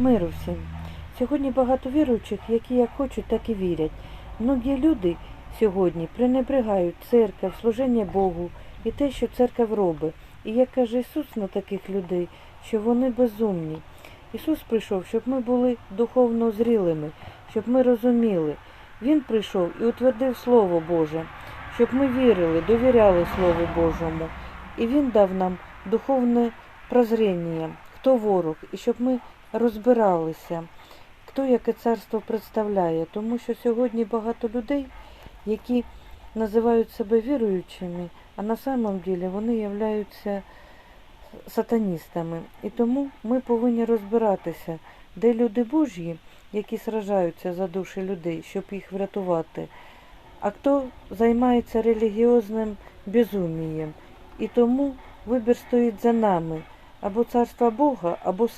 Миру всім. Сьогодні багато віруючих, які як хочуть, так і вірять. Многі люди сьогодні пренебрегають церкву, служення Богу і те, що церква робить. І як каже Ісус на таких людей, що вони безумні. Ісус прийшов, щоб ми були духовно зрілими, щоб ми розуміли. Він прийшов і утвердив Слово Боже, щоб ми вірили, довіряли Слову Божому. І Він дав нам духовне прозріння, хто ворог, і щоб ми розбиралися, хто яке царство представляє. Тому що сьогодні багато людей, які називають себе віруючими, а на самом ділі вони являються сатаністами. І тому ми повинні розбиратися, де люди Божі, які сражаються за душі людей, щоб їх врятувати, а хто займається релігіозним безумієм. І тому вибір стоїть за нами або царство Бога, або